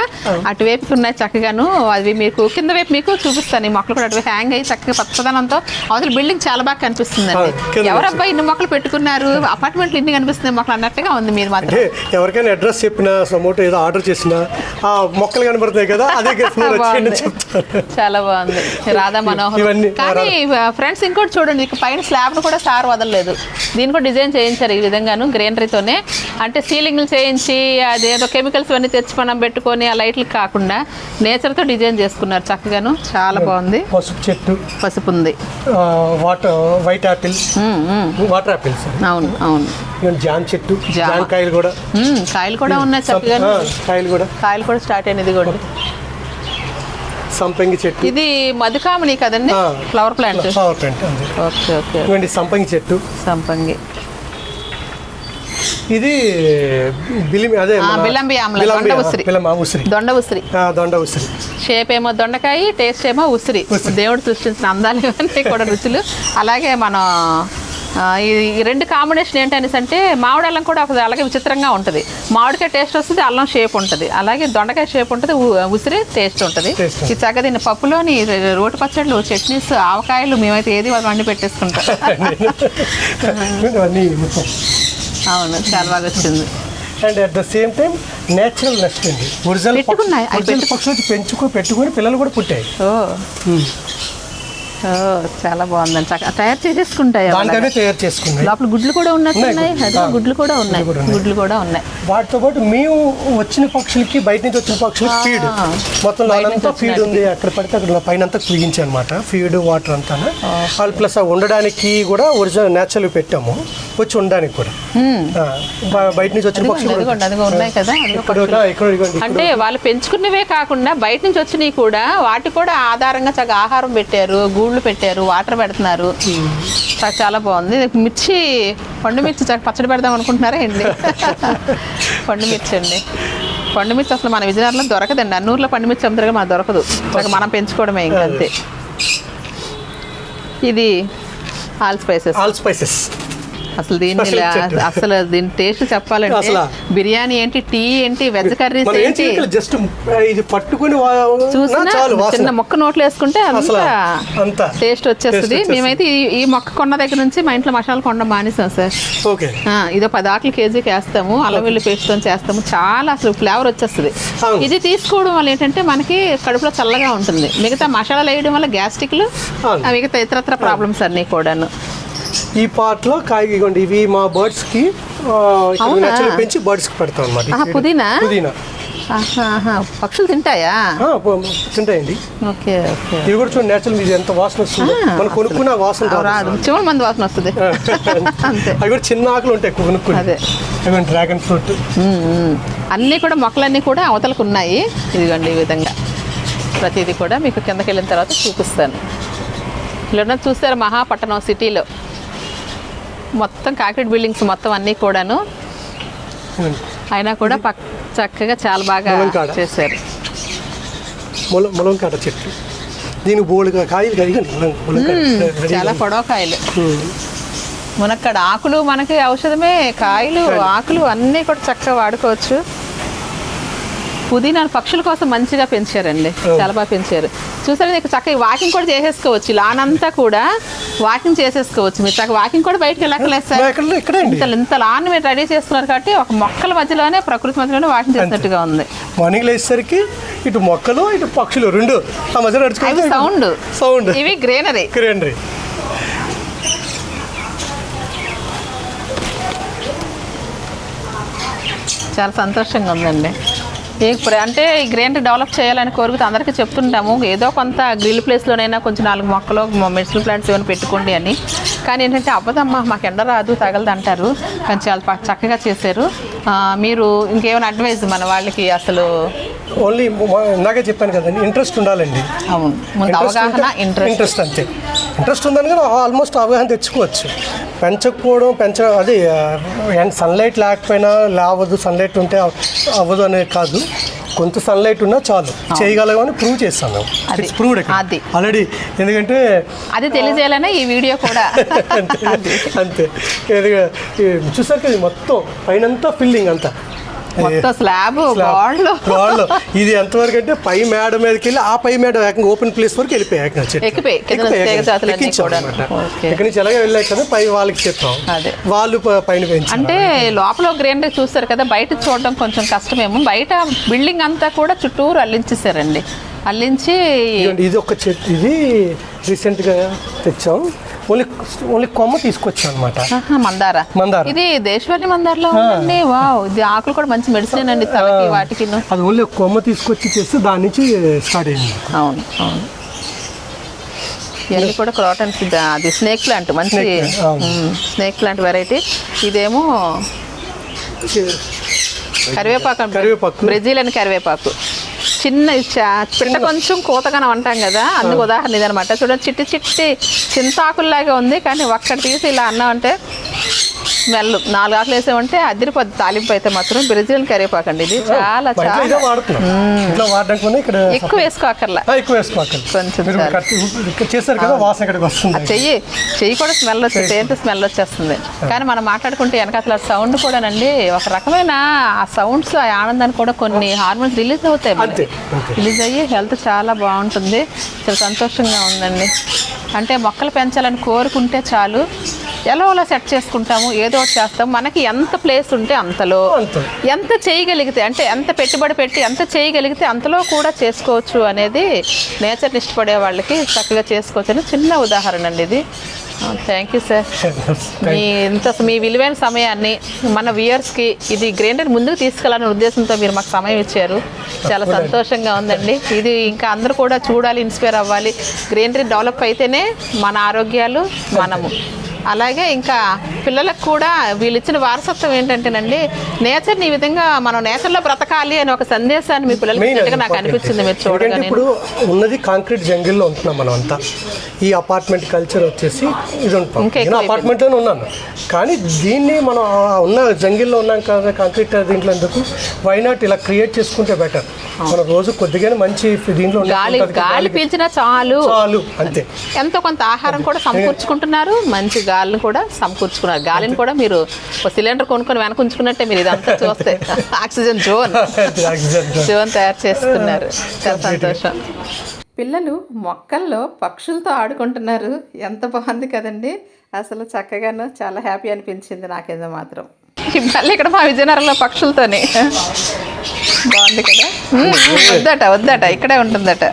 Speaker 1: అటువైపుకి ఉన్నాయి చక్కగాను అవి మీకు కింద వైపు మీకు చూపిస్తాను. ఈ మొక్కలు కూడా అటువైపు హ్యాంగ్ అయ్యి చక్కగా పచ్చదనంతో అవతల బిల్డింగ్ చాలా బాగా కనిపిస్తుందండి. ఎవరబ్బా ఇన్ని మొక్కలు పెట్టుకున్నారు? అపార్ట్మెంట్లు ఇన్ని కనిపిస్తుంది మొక్కలు అన్నట్టుగా ఉంది మీరు మాత్రం.
Speaker 2: అంటే ఎవరికైనా అడ్రస్ చెప్పినా సొమోటో ఏదో ఆర్డర్ చేసినా ఆ మొక్కలు కనబడుతున్నాయి కదా అదే
Speaker 1: చాలా బాగుంది. రాధా మనోహర్. కానీ ఫ్రెండ్స్ ఇంకోటి చూడండి ఇక పైన స్లాబ్ను కూడా సార్ వదలలేదు. దీన్ని కూడా డిజైన్ చేయించారు ఈ విధంగాను గ్రీనరీతోనే అంటే సీలింగ్లు చేయించి అదేదో కెమికల్స్ అన్నీ తెచ్చి మనం పెట్టుకొని ఆ లైట్లు కాకుండా నేచర్తో డిజైన్ చేసుకున్నారు చక్కగాను. చాలా బాగుంది.
Speaker 2: పసుపు చెట్టు
Speaker 1: పసుపు ఉంది
Speaker 2: water white
Speaker 1: um.
Speaker 2: Water apples
Speaker 1: అవును అవును.
Speaker 2: జామ చెట్టు
Speaker 1: జామ.
Speaker 2: కాయలు కూడా.
Speaker 1: కాయలు కూడా ఉన్నాయి చక్కగా
Speaker 2: కాయలు కూడా.
Speaker 1: కాయలు కూడా స్టార్ట్ అయినది కూడా
Speaker 2: సంపంగి చెట్టు.
Speaker 1: ఇది మధుకామని కదండి. Flower plant
Speaker 2: flower plant
Speaker 1: okay okay
Speaker 2: సంపంగి చెట్టు.
Speaker 1: సంపంగి.
Speaker 2: ఇది బిలిమి అదే
Speaker 1: దొండ ఉసిరి. దొండ ఉసిరి.
Speaker 2: ఆ, దొండ ఉసిరి.
Speaker 1: షేప్ ఏమో దొండకాయ టేస్ట్ ఏమో ఉసిరి. దేవుడు సృష్టించిన అందాలు ఇవన్నీ కూడా రుచులు. అలాగే మన ఈ రెండు కాంబినేషన్ ఏంటనేసి అంటే మామిడి అల్లం కూడా ఒక అలాగే విచిత్రంగా ఉంటుంది. మామిడికాయ టేస్ట్ వస్తుంది అల్లం షేప్ ఉంటుంది. అలాగే దొండకాయ షేప్ ఉంటుంది ఉసిరి టేస్ట్ ఉంటుంది. ఈ చక్కగా దీన్ని పప్పులోని రోటి పచ్చళ్ళు చట్నీస్ ఆవకాయలు మేమైతే ఏది వాళ్ళు వండి పెట్టేసుకుంటాం. అవును చాలా బాగా వచ్చింది.
Speaker 2: And at the same time natural nest అండి ఒరిజినల్ పక్షులు పెంచుకో పెట్టుకొని పిల్లలు కూడా పుట్టాయి.
Speaker 1: చాలా బాగుందండి. చక్కగా తయారు చేసేసుకుంటాయి.
Speaker 2: దానికనే తయారు చేసుకున్నాయి.
Speaker 1: లోపల గుడ్లు కూడా ఉన్నట్టున్నాయి
Speaker 2: ఉన్నాయి.
Speaker 1: అదే. గుడ్లు కూడా ఉన్నాయి.
Speaker 2: గుడ్లు కూడా ఉన్నాయి. వాటితో పాటు మేము వచ్చిన పక్షులకి బయట నుంచి వచ్చిన పక్షులకి. ఫీడ్. మొత్తం లోనంతా ఫీడ్. ఉంది. అక్కడ పడితే అక్కడ పైన అంతా కుగించి అనమాట ఫీడ్ వాటర్ అంతా వాళ్ళు ప్లస్ ఉండడానికి కూడా ఒరిజినల్ నేచురల్ పెట్టాము. వచ్చి ఉండడానికి కూడా. బయట నుంచి వచ్చిన పక్షులు
Speaker 1: ఉన్నాయి కదా, అంటే వాళ్ళు పెంచుకున్నవే కాకుండా బయట నుంచి వచ్చినవి కూడా వాటి కూడా ఆధారంగా చక్కగా ఆహారం పెట్టారు. గూళ్ళు పెట్టారు వాటర్ పెడుతున్నారు. చా- చాలా బాగుంది. మిర్చి పండు మిర్చి పచ్చడి పెడదాం అనుకుంటున్నారా ఏంటి? పండు మిర్చి అండి. పండు మిర్చి అసలు మన విజయనగరంలో దొరకదండి. అన్నూరులో పండు మిర్చి అమ్ముతారు మనకు దొరకదు. మనం పెంచుకోవడమే ఇంకా అంతే. ఇది ఆల్ స్పైసెస్.
Speaker 2: All spices.
Speaker 1: అసలు దీన్ని. అసలు దీని టేస్ట్ చెప్పాలంటే
Speaker 2: అసలా?
Speaker 1: బిర్యానీ ఏంటి టీ ఏంటి వెజ్ కర్రీస్ ఏంటి
Speaker 2: జస్ట్ ఇది పట్టుకుని వా-
Speaker 1: చూసినా
Speaker 2: చాలు
Speaker 1: చిన్న మొక్క నోట్లు వేసుకుంటే అంత టేస్ట్ వచ్చేస్తుంది. మేమైతే ఈ మొక్క కొన్న దగ్గర నుంచి మా ఇంట్లో మసాలా కొండ మానేసాం సార్
Speaker 2: ఓకే
Speaker 1: ఆ, ఇదో పది ఆకులు కేజీకి వేస్తాము అల్లం వెల్లి పేస్ట్తో చేస్తాము చాలా అసలు ఫ్లేవర్ వచ్చేస్తుంది. ఇది తీసుకోవడం వల్ల ఏంటంటే మనకి కడుపులో చల్లగా ఉంటుంది మిగతా మసాలాలు వేయడం వల్ల గ్యాస్ట్రిక్లు. మిగతా ఇతరత్ర ప్రాబ్లమ్స్ అన్నీ కూడాను
Speaker 2: ఈ పార్ట్లో కాయ ఇగోండి ఇవి మా
Speaker 1: బర్డ్స్కి?
Speaker 2: నచ్చలు పెంచి బర్డ్స్కి పెడతాం అనమాట
Speaker 1: పుదీనా?
Speaker 2: పుదీనా.
Speaker 1: పక్షులు తింటాయా?
Speaker 2: తింటాయండి.
Speaker 1: Okay okay.
Speaker 2: ఇవి కూడా చూడండి నేచురల్ ఇది ఎంత వాసన వస్తుందో. మనం కొనుక్కున్న వాసన రాదు.
Speaker 1: చివరి మంది వాసన వస్తుంది. అంతే.
Speaker 2: అవి కూడా చిన్న ఆకులు ఉంటాయి కొనుక్కుని.
Speaker 1: అదే.
Speaker 2: అవి డ్రాగన్ ఫ్రూట్.
Speaker 1: అన్నీ కూడా మొక్కలన్నీ కూడా అవతలకు ఉన్నాయి. ఇదిగోండి ఈ విధంగా. ప్రతిదీ కూడా మీకు కిందకి వెళ్ళిన తర్వాత చూపిస్తాను. ఇలా చూస్తారు మహాపట్టణం సిటీలో. మొత్తం కాంక్రీట్ బిల్డింగ్స్ మొత్తం అన్నీ కూడాను. అయినా కూడా పక్ చక్కగా చాలా బాగా. చేశారు.
Speaker 2: ముల ములంకాడ చెట్టు. దీనికి బోలుగా కాయలు
Speaker 1: చాలా. పొడవ కాయలు. మునక్కడ ఆకులు మనకి ఔషధమే కాయలు. ఆకులు అన్నీ కూడా చక్కగా వాడుకోవచ్చు. పుదీనా పక్షుల కోసం మంచిగా పెంచారండి. చాలా బాగా పెంచారు. చూసారు నీకు చక్కగా వాకింగ్ కూడా చేసేసుకోవచ్చు. లానంతా కూడా వాకింగ్ చేసేసుకోవచ్చు. మీరు చక్కగా వాకింగ్ కూడా బయటకు వెళ్ళక్కర్లేదు సార్. ఇంత ఇంత లాన్ మీరు రెడీ చేసుకున్నారు కాబట్టి ఒక మొక్కల మధ్యలోనే ప్రకృతి మధ్యలోనే వాకింగ్ చేసినట్టుగా ఉంది.
Speaker 2: మార్నింగ్ లేచేసరికి ఇటు మొక్కలు ఇటు పక్షులు రెండు ఆ మధ్య
Speaker 1: అవి
Speaker 2: నడుచుకుంటే
Speaker 1: సౌండ్.
Speaker 2: సౌండ్.
Speaker 1: ఇవి గ్రీనరీ.
Speaker 2: గ్రీనరీ.
Speaker 1: చాలా సంతోషంగా ఉందండి. ప్ర- అంటే ఈ గ్రీనరీ డెవలప్ చేయాలని కోరుకుతూ అందరికీ చెప్తుంటాము. ఏదో కొంత గ్రిల్ ప్లేస్లోనైనా కొంచెం నాలుగు మొక్కలు మెడిసిన్ ప్లాంట్స్ ఏమైనా పెట్టుకోండి అని. కానీ ఏంటంటే అవ్వదమ్మా మాకు ఎండ రాదు తగలదు అంటారు. కానీ చాలా చక్కగా చేశారు. మీరు ఇంకేమైనా అడ్వైజ్ మన వాళ్ళకి అసలు
Speaker 2: ఓన్లీ ఇందాకే చెప్పాను కదండి ఇంట్రెస్ట్ ఉండాలండి.
Speaker 1: అవును. ముందు అవగాహన ఇంట్రెస్ట్.
Speaker 2: ఇంట్రెస్ట్ అంతే. ఇంట్రెస్ట్ ఉందని కూడా ఆల్మోస్ట్ అవగాహన తెచ్చుకోవచ్చు. పెంచకపోవడం పెంచ అదే సన్లైట్ లేకపోయినా లేవదు సన్లైట్ ఉంటే అవ్- అవ్వదు అనేది కాదు. కొంత సన్లైట్ ఉన్నా చాలు. చేయగలమని ప్రూవ్ చేస్తాం మేము. It's proved. ఆల్రెడీ ఎందుకంటే
Speaker 1: అది తెలియజేయాలనే ఈ వీడియో కూడా.
Speaker 2: అంతే అంతే. ఎందుకంటే, ఇది మొత్తం పైనంతా ఫిల్లింగ్ అంతా.
Speaker 1: మొత్తం స్లాబ్. గోడలు.
Speaker 2: ఇది ఎంతవరకు అంటే పై మేడ మీదకి వెళ్ళి ఆ పై మేడ ఏకంగా ఓపెన్ ప్లేస్ వరకు వెళ్ళిపోయాయి. ఇక్కడి నుంచి ఎలాగ వెళ్ళాయి కదా పై వాళ్ళకి
Speaker 1: అదే.
Speaker 2: వాళ్ళు పైన
Speaker 1: అంటే లోపల గ్రీనరీ చూస్తారు కదా బయట చూడడం కొంచెం కష్టమేమో. బయట బిల్డింగ్ అంతా కూడా చుట్టూరు అల్లించేసారండి అల్లించి
Speaker 2: ఇది ఒక చెట్టు ఇది రీసెంట్గా తెచ్చాం. ఓన్లీ ఓన్లీ కొమ్మ తీసుకొచ్చాం అనమాట
Speaker 1: మందార?
Speaker 2: మందార.
Speaker 1: ఇది దేశవాళి మందారలో ఉందండి? వావ్. ఇది ఆకులు కూడా మంచి మెడిసిన్ అండి తలకి వాటికి.
Speaker 2: అది ఓన్లీ కొమ్మ తీసుకొచ్చి చేస్తే దాని నుంచి స్టార్ట్ అయింది.
Speaker 1: అవును అవును. ఇవన్నీ కూడా క్రాటన్స్ అది స్నేక్ ప్లాంట్ మంచి. Snake plant variety. ఇదేమో కరివేపాకు.
Speaker 2: కరివేపాకు.
Speaker 1: బ్రెజిల్ అని కరివేపాకు. చిన్న చ- పిట్ట కొంచెం కూతగానం అంటాం కదా అందుకు ఉదాహరణ ఇదనమాట చూడండి చిట్టి చిట్టి చింతాకుల్లాగా ఉంది కానీ ఒక్కటి తీసి ఇలా అన్నాం అంటే స్మెల్ నాలుగు ఆకులు వేసామంటే అదిరిపోద్ది. తాలింపు అయితే మాత్రం బ్రెజిల్ కరివేపాకు అండి ఇది చాలా. చాలా ఎక్కువ వేసుకోకర్లా
Speaker 2: ఎక్కువ
Speaker 1: కొంచెం
Speaker 2: కదా వాసన ఇక్కడికి వస్తుంది.
Speaker 1: చెయ్యి. చెయ్యి కూడా స్మెల్ వచ్చేది ఏంటి స్మెల్ వచ్చేస్తుంది. కానీ మనం మాట్లాడుకుంటే వెనకాతల సౌండ్ కూడానండి ఒక రకమైన ఆ సౌండ్స్ ఆ ఆనందాన్ని కూడా కొన్ని హార్మోన్స్ రిలీజ్ అవుతాయి. రిలీజ్ అయ్యి హెల్త్ చాలా బాగుంటుంది. చాలా సంతోషంగా ఉందండి. అంటే మొక్కలు పెంచాలని కోరుకుంటే చాలు. ఎలా అలా సెట్ చేసుకుంటాము ఏదో ఒకటి చేస్తాం. మనకి ఎంత ప్లేస్ ఉంటే అంతలో.
Speaker 2: అంతే.
Speaker 1: ఎంత చేయగలిగితే అంటే ఎంత పెట్టుబడి పెట్టి ఎంత చేయగలిగితే అంతలో కూడా చేసుకోవచ్చు అనేది నేచర్ని ఇష్టపడే వాళ్ళకి చక్కగా చేసుకోవచ్చు అని చిన్న ఉదాహరణ అండి ఇది. థ్యాంక్ యూ సార్ మీ ఇంత మీ విలువైన సమయాన్ని మన వ్యూయర్స్కి ఇది గ్రైండర్ ముందుకు తీసుకెళ్ళాలనే ఉద్దేశంతో మీరు మాకు సమయం ఇచ్చారు. చాలా సంతోషంగా ఉందండి. ఇది ఇంకా అందరూ కూడా చూడాలి ఇన్స్పైర్ అవ్వాలి. గ్రీనరీ డెవలప్ అయితేనే మన ఆరోగ్యాలు మనము. అలాగే ఇంకా పిల్లలకు కూడా వీళ్ళు ఇచ్చిన వారసత్వం ఏంటంటేనండి నేచర్ని ఈ విధంగా మనం నేచర్లో బ్రతకాలి అని ఒక సందేశాన్ని మీ పిల్లలకి నాకు అనిపించింది మీరు చూడగానే.
Speaker 2: ఇప్పుడు ఉన్నది కాంక్రీట్ జంగిల్లో ఉంటున్నాం మనం అంతా ఈ అపార్ట్మెంట్ కల్చర్ వచ్చేసి ఇది ఉంటాం అపార్ట్మెంట్లోనే ఉన్నాను. కానీ దీన్ని మనం ఉన్న జంగిల్లో ఉన్నాం కదా కాంక్రీట్ దీంట్లో ఎందుకు? వై నాట్ ఇలా క్రియేట్ చేసుకుంటే బెటర్ మనం రోజు కొద్దిగానే మంచి దీంట్లో
Speaker 1: గాలి పీల్చినా చాలు.
Speaker 2: చాలు అంతే.
Speaker 1: ఎంతో కొంత ఆహారం కూడా సమకూర్చుకుంటున్నారు. మంచి గాలిని కూడా సమకూర్చుకున్నారు. గాలిని కూడా మీరు ఒక సిలిండర్ కొనుక్కొని వెనక ఉంచుకున్నట్టే మీరు ఇదంతా చూస్తే. Oxygen zone. జోన్. తయారు చేస్తున్నారు. చాలా సంతోషం. పిల్లలు మొక్కల్లో పక్షులతో ఆడుకుంటున్నారు. ఎంత బాగుంది కదండి. అసలు చక్కగాను చాలా హ్యాపీ అనిపించింది నాకేదో మాత్రం. మళ్ళీ ఇక్కడ మా విజయనగరంలో పక్షులతోనే. బాగుంది కదా? వద్దట వద్దట ఇక్కడే ఉంటుందట.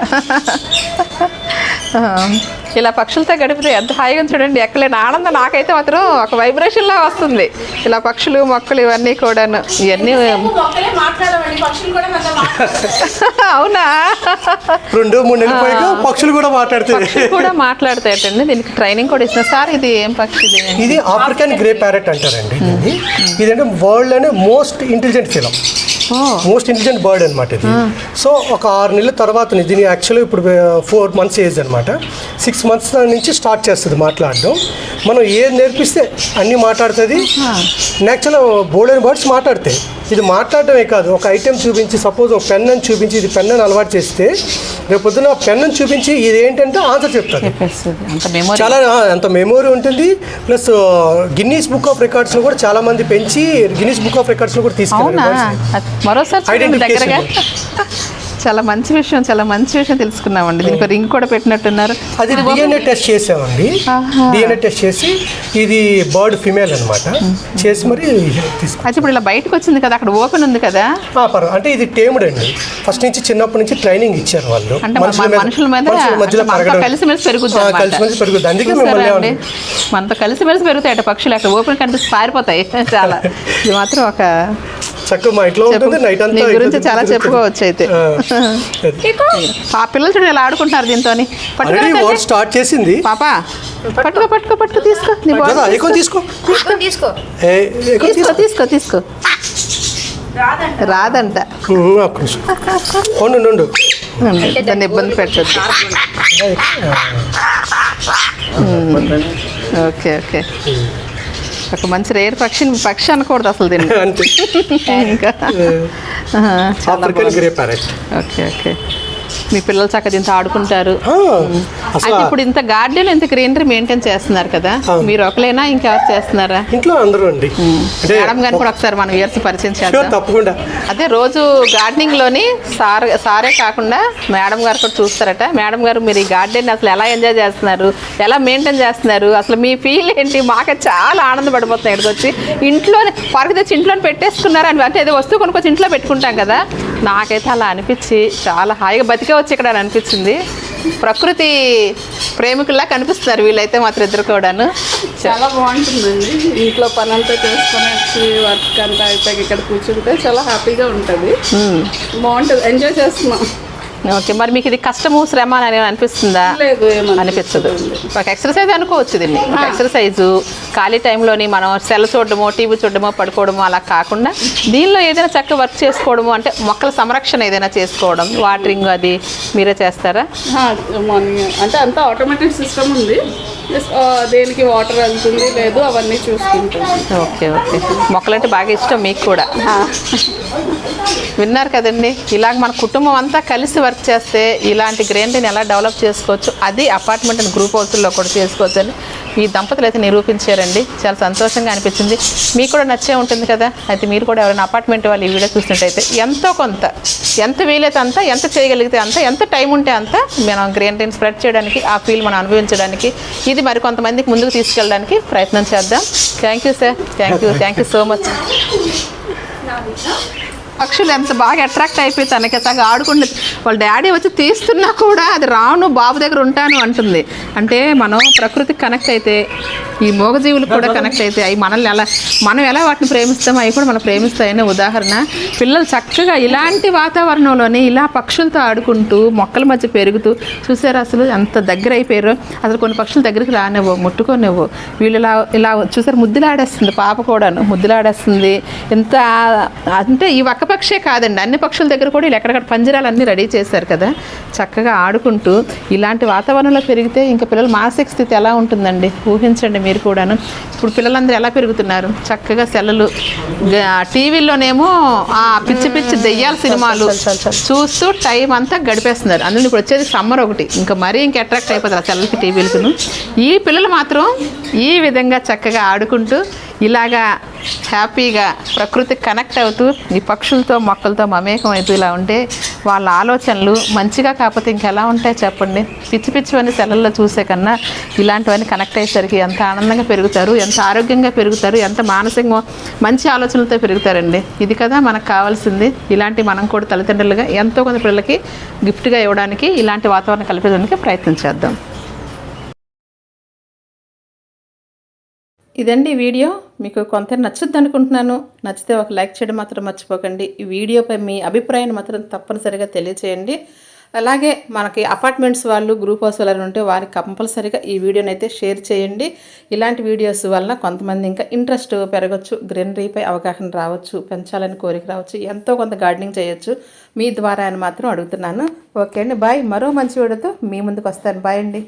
Speaker 1: ఇలా పక్షులతో గడిపితే ఎంత హాయిగా ఉంది చూడండి ఎక్కలేని ఆనందం నాకైతే మాత్రం ఒక వైబ్రేషన్ లా వస్తుంది. ఇలా పక్షులు మొక్కలు ఇవన్నీ కూడాను ఇవన్నీ
Speaker 3: మొక్కలే మాట్లాడమండి? పక్షులు కూడా మనతో మాట్లాడతాయి.
Speaker 1: అవునా?
Speaker 2: రెండు మూడు పక్షులు కూడా మాట్లాడుతాయి
Speaker 1: పక్షులు కూడా మాట్లాడతాయటండి. దీనికి ట్రైనింగ్ కూడా ఇచ్చిన సార్ ఇది ఏం పక్షి ఇది?
Speaker 2: ఇది ఆఫ్రికన్ గ్రే ప్యారెట్ అంటారండి దీన్ని. ఇదంటే వరల్డ్ అనే most intelligent film most intelligent bird అనమాట ఇది. సో ఒక ఆరు నెలల తర్వాత దీని యాక్చువల్లీ ఇప్పుడు ఫోర్ మంత్స్ ఏజ్ అనమాట సిక్స్ మంత్స్ నుంచి స్టార్ట్ చేస్తుంది మాట్లాడడం. మనం ఏది నేర్పిస్తే అన్నీ మాట్లాడుతుంది. యాక్చువల్ బోల్డెన్ బర్డ్స్ మాట్లాడతాయి. ఇది మాట్లాడటమే కాదు ఒక ఐటెం చూపించి సపోజ్ ఒక పెన్ అని చూపించి ఇది పెన్ అని అలవాటు చేస్తే రేపు పొద్దున పెన్ అని చూపించి ఇది ఏంటంటే ఆన్సర్
Speaker 1: మెమొరీ
Speaker 2: చాలా అంత మెమొరీ ఉంటుంది. ప్లస్ గిన్నీస్ బుక్ ఆఫ్ రికార్డ్స్లో కూడా చాలా మంది పెంచి గిన్నీస్ బుక్ ఆఫ్ రికార్డ్స్లో కూడా
Speaker 1: మరోసారి. దగ్గరగా. చాలా మంచి విషయం చాలా మంచి విషయం తెలుసుకున్నామండి. దీనికి రింగ్ కూడా పెట్టినట్టున్నారు.
Speaker 2: అది డిఎన్ఏ టెస్ట్ చేసామండి. డిఎన్ఏ టెస్ట్ చేసి ఇది బర్డ్ ఫిమేల్ అనమాట చేసి మరి
Speaker 1: అయితే ఇప్పుడు ఇలా బయటకు వచ్చింది కదా అక్కడ ఓపెన్ ఉంది కదా?
Speaker 2: పర్వాలేదు. అంటే ఇది టేముడ్ అండి. ఫస్ట్ నుంచి చిన్నప్పటి నుంచి ట్రైనింగ్ ఇచ్చారు వాళ్ళు.
Speaker 1: మనుషుల మీద కలిసిమెలిసి అన్నమాట.
Speaker 2: కలిసిమెలిసి పెరుగుద్ది. అందుకే మిమ్మల్ని?
Speaker 1: మనతో కలిసిమెలిసి పెరుగుతాయి అట పక్షులు. అక్కడ ఓపెన్ కనిపిస్తే పారిపోతాయి. చాలా. ఇది మాత్రం ఒక
Speaker 2: చక్కగా మా ఇంట్లో. ఉంటుంది నైట్ అంతా
Speaker 1: గురించి చాలా. చెప్పుకోవచ్చు అయితే.
Speaker 2: ఆ,
Speaker 1: పిల్లలు చూడండి ఇలా ఆడుకుంటున్నారు దీంతో
Speaker 2: వర్డ్ స్టార్ట్ చేసింది.
Speaker 1: పాప పట్టుకో పట్టుకో పట్టుకో తీసుకో. నీ
Speaker 2: ఎక్కువ తీసుకో.
Speaker 3: తీసుకో.
Speaker 1: తీసుకో. తీసుకో తీసుకో.
Speaker 3: రాదంట.
Speaker 2: ఉండు
Speaker 1: దాన్ని ఇబ్బంది పెట్టద్దు. Okay okay. ఒక మంచి రేర్ పక్షి పక్షి అనకూడదు అసలు దీన్ని. ఇంకా. Okay okay. మీ పిల్లలు చక్కగా దీంతో ఆడుకుంటారు. అయితే ఇప్పుడు ఇంత గార్డెన్ ఇంత గ్రీనరీ మెయింటైన్ చేస్తున్నారు కదా మీరు ఒకలేనా ఇంకెవరు చేస్తున్నారా?
Speaker 2: ఇంట్లో అందరూ అండి.
Speaker 1: మేడం గారిని కూడా ఒకసారి మనం ఇయర్స్ పరిచయం చేద్దాం.
Speaker 2: తప్పకుండా.
Speaker 1: అదే రోజు గార్డెనింగ్లోని సార్ సారే కాకుండా మేడం గారు కూడా చూస్తారట. మేడం గారు మీరు ఈ గార్డెన్ అసలు ఎలా ఎంజాయ్ చేస్తున్నారు? ఎలా మెయింటైన్ చేస్తున్నారు? అసలు మీ ఫీల్ ఏంటి? మాకే చాలా ఆనందపడిపోతున్నాయి ఇక్కడికి వచ్చి. ఇంట్లోనే పరకు తెచ్చి ఇంట్లో పెట్టేసుకున్నారు అని అంటే ఏదో వస్తువు కొనుక్కొచ్చి ఇంట్లో పెట్టుకుంటాం కదా. నాకైతే అలా అనిపించి చాలా హాయిగా బతికే వచ్చి ఇక్కడ అని అనిపించింది. ప్రకృతి ప్రేమికుల్లా కనిపిస్తున్నారు వీళ్ళైతే మాత్రం ఇద్దరు కూడాను.
Speaker 4: చాలా బాగుంటుందండి. ఇంట్లో పని అంతా చేసుకొని వచ్చి వర్క్ అంతా అయిపోయి ఇక్కడ కూర్చుంటే చాలా హ్యాపీగా ఉంటుంది. బాగుంటుంది. ఎంజాయ్ చేస్తున్నాం.
Speaker 1: ఓకే మరి మీకు ఇది కష్టము శ్రమ అని అనిపిస్తుందా? అనిపించదు. ఒక ఎక్సర్సైజ్ అనుకోవచ్చు దీన్ని. ఎక్సర్సైజు ఖాళీ టైంలోని మనం సెల్ చూడడమో టీవీ చూడడమో పడుకోవడమో అలా కాకుండా దీనిలో ఏదైనా చక్కగా వర్క్ చేసుకోవడము అంటే మొక్కల సంరక్షణ ఏదైనా చేసుకోవడం వాటరింగ్ అది మీరే చేస్తారా?
Speaker 4: అంటే అంతా ఆటోమేటిక్ సిస్టమ్ ఉంది. దేనికి వాటర్ వెళ్తుంది లేదు అవన్నీ చూసుకుంటాం.
Speaker 1: Okay okay. మొక్కలంటే బాగా ఇష్టం మీకు కూడా. విన్నారు కదండి. ఇలాగ మన కుటుంబం అంతా కలిసి వర్క్ చేస్తే ఇలాంటి గ్రీనరీని ఎలా డెవలప్ చేసుకోవచ్చు? అది అపార్ట్మెంట్ అండ్ గ్రూప్ హౌస్లో కూడా చేసుకోవచ్చు అని ఈ దంపతులు అయితే నిరూపించారండి. చాలా సంతోషంగా అనిపించింది. మీకు కూడా నచ్చే ఉంటుంది కదా? అయితే మీరు కూడా ఎవరైనా అపార్ట్మెంట్ వాళ్ళు ఈ వీడియో చూసినట్టయితే ఎంతో కొంత ఎంత వీలైతే అంత ఎంత చేయగలిగితే అంత ఎంత టైం ఉంటే అంత మనం గ్రీనరీని స్ప్రెడ్ చేయడానికి ఆ ఫీల్ మనం అనుభవించడానికి ఇది మరి కొంతమందికి ముందుకు తీసుకెళ్ళడానికి ప్రయత్నం చేద్దాం. Thank you sir. Thank you. Thank you so much. పక్షులు ఎంత బాగా అట్రాక్ట్ అయిపోయి తనకి తగ్గ ఆడుకుంటుంది. వాళ్ళ డాడీ వచ్చి తీస్తున్నా కూడా అది రాను బాబు దగ్గర ఉంటాను అంటుంది. అంటే మనం ప్రకృతికి కనెక్ట్ అయితే ఈ మూగజీవులు కూడా కనెక్ట్ అయితే అవి మనల్ని ఎలా మనం ఎలా వాటిని ప్రేమిస్తామో అవి కూడా మనం ప్రేమిస్తాయనే ఉదాహరణ. పిల్లలు చక్కగా ఇలాంటి వాతావరణంలోనే ఇలా పక్షులతో ఆడుకుంటూ మొక్కల మధ్య పెరుగుతూ చూసారు అసలు ఎంత దగ్గర అయిపోయారో? అసలు కొన్ని పక్షుల దగ్గరికి రానివ్వు ముట్టుకోనివ్వు. వీళ్ళు ఇలా ఇలా చూసారు ముద్దులాడేస్తుంది పాప కూడాను ముద్దులాడేస్తుంది. ఎంత అంటే ఈ ఒక్క పక్షే కాదండి. అన్ని పక్షుల దగ్గర కూడా వీళ్ళు ఎక్కడెక్కడ పంజరాలు అన్నీ రెడీ చేశారు కదా. చక్కగా ఆడుకుంటూ ఇలాంటి వాతావరణంలో పెరిగితే ఇంకా పిల్లల మానసిక స్థితి ఎలా ఉంటుందండి? ఊహించండి మీరు కూడాను. ఇప్పుడు పిల్లలందరూ ఎలా పెరుగుతున్నారు? చక్కగా సెలలు టీవీలోనేమో ఆ పిచ్చి పిచ్చి దెయ్యాల సినిమాలు చూస్తూ టైం అంతా గడిపేస్తున్నారు. అందులో ఇప్పుడు వచ్చేది సమ్మర్ ఒకటి. ఇంకా మరీ ఇంకా అట్రాక్ట్ అయిపోతారు ఆ సెలవులకి టీవీలకును ఈ పిల్లలు మాత్రం ఈ విధంగా చక్కగా ఆడుకుంటూ ఇలాగా హ్యాపీగా ప్రకృతికి కనెక్ట్ అవుతూ ఈ పక్షులతో మొక్కలతో మమేకం అవుతూ ఇలా ఉంటే వాళ్ళ ఆలోచనలు మంచిగా కాకపోతే ఇంకెలా ఉంటాయి చెప్పండి? పిచ్చి పిచ్చివన్నీ సెలవుల్లో చూసే కన్నా ఇలాంటివన్నీ కనెక్ట్ అయ్యేసరికి ఎంత ఆనందంగా పెరుగుతారు ఎంత ఆరోగ్యంగా పెరుగుతారు ఎంత మానసికంగా మంచి ఆలోచనలతో పెరుగుతారండి. ఇది కదా మనకు కావాల్సింది. ఇలాంటి మనం కూడా తల్లిదండ్రులుగా ఎంతో కొంత పిల్లలకి గిఫ్ట్గా ఇవ్వడానికి ఇలాంటి వాతావరణం కల్పించడానికి ప్రయత్నం చేద్దాం. ఇదండి వీడియో. మీకు కొంత నచ్చుద్ది అనుకుంటున్నాను. నచ్చితే ఒక లైక్ చేయడం మాత్రం మర్చిపోకండి. ఈ వీడియోపై మీ అభిప్రాయాన్ని మాత్రం తప్పనిసరిగా తెలియచేయండి. అలాగే మనకి అపార్ట్మెంట్స్ వాళ్ళు గ్రూప్ హౌస్ వాళ్ళు ఉంటే వారికి కంపల్సరీగా ఈ వీడియోని అయితే షేర్ చేయండి. ఇలాంటి వీడియోస్ వలన కొంతమంది ఇంకా ఇంట్రెస్ట్ పెరగచ్చు గ్రీనరీపై అవగాహన రావచ్చు పెంచాలని కోరిక రావచ్చు ఎంతో కొంత గార్డెనింగ్ చేయొచ్చు. మీ ద్వారా అని మాత్రం అడుగుతున్నాను. ఓకే అండి బాయ్. మరో మంచి వీడియోతో మీ ముందుకు వస్తాను. బాయ్ అండి.